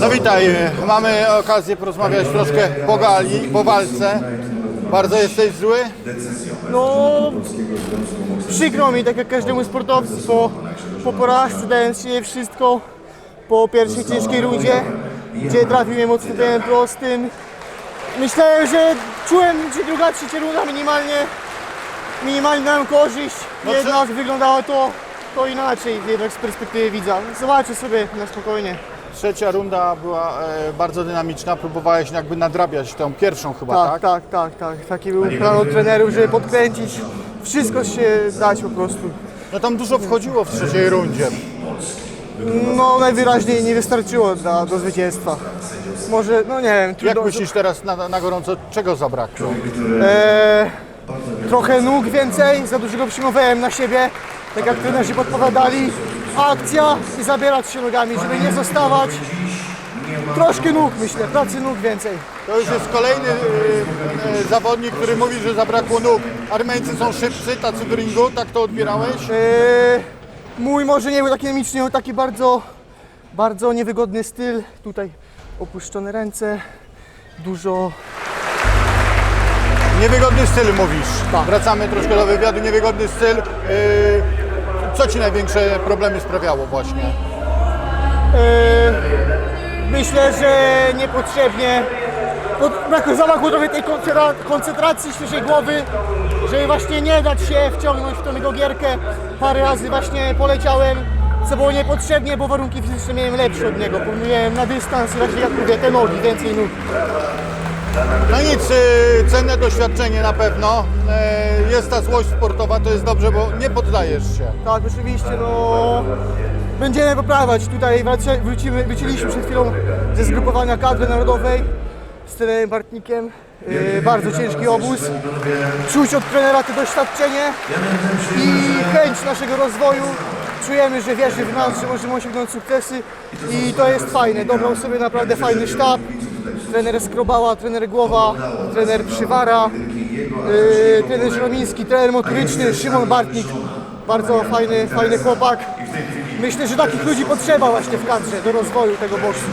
No witaj, mamy okazję porozmawiać troszkę po gali, po walce. Bardzo jesteś zły? No, przykro mi, tak jak każdemu sportowcu, po, po porażce dając się wszystko, po pierwszej ciężkiej rundzie, gdzie trafił mnie mocno tym prostym. Myślałem, że czułem, że druga, trzecia runda minimalnie, minimalnie nam korzyść, No co- jednak wyglądało to, to inaczej, jednak z perspektywy widza. Zobaczę sobie na spokojnie. Trzecia runda była e, bardzo dynamiczna, próbowałeś jakby nadrabiać tą pierwszą chyba, Tak, tak? tak, tak, tak. Taki był plan od trenerów, żeby podkręcić, wszystko się dać po prostu. No tam dużo wchodziło w trzeciej rundzie. No najwyraźniej nie wystarczyło dla, do zwycięstwa. Może, no nie wiem, Jak trudno, myślisz teraz na, na gorąco, czego zabrakło? e, trochę nóg więcej, za dużo go przyjmowałem na siebie, tak jak trenerzy podpowiadali. Akcja i zabierać się nogami, żeby nie zostawać. Troszkę nóg myślę, pracy nóg więcej. To już jest kolejny e, e, zawodnik, który mówi, że zabrakło nóg. Armeńcy są szybcy, tacy w ringu, tak to odbierałeś? E, mój może nie był taki dynamiczny, miał taki bardzo, bardzo niewygodny styl. Tutaj opuszczone ręce, dużo Niewygodny styl mówisz. Tak. Wracamy troszkę do wywiadu. Niewygodny styl. E, co ci największe problemy sprawiało właśnie? E, Myślę, że niepotrzebnie. Pod, brak- zabrakło trochę tej koncentra- koncentracji, świeżej głowy, żeby właśnie nie dać się wciągnąć w tę gogierkę. Parę razy właśnie poleciałem, co było niepotrzebnie, bo warunki fizyczne miałem lepsze od niego. Pomyliłem na dystans właśnie jak mówię, te nogi, więcej nóg. No nic, y, cenne doświadczenie na pewno. E, Jest ta złość sportowa, to jest dobrze, bo nie poddajesz się. Tak, oczywiście, no będziemy poprawiać. Tutaj wrócimy, wróciliśmy przed chwilą ze zgrupowania kadry narodowej z trenerem Bartnikiem. Yy, bardzo ciężki obóz. Czuć od trenera to doświadczenie i chęć naszego rozwoju. Czujemy, że wierzy w nas, że możemy osiągnąć sukcesy i to jest fajne. Dobrał sobie naprawdę fajny sztab. Trener Skrobała, trener Głowa, trener Przywara, yy, trener Żeromiński, trener motoryczny, Szymon Bartnik. Bardzo fajny, fajny chłopak. Myślę, że takich ludzi potrzeba właśnie w kadrze do rozwoju tego boksu.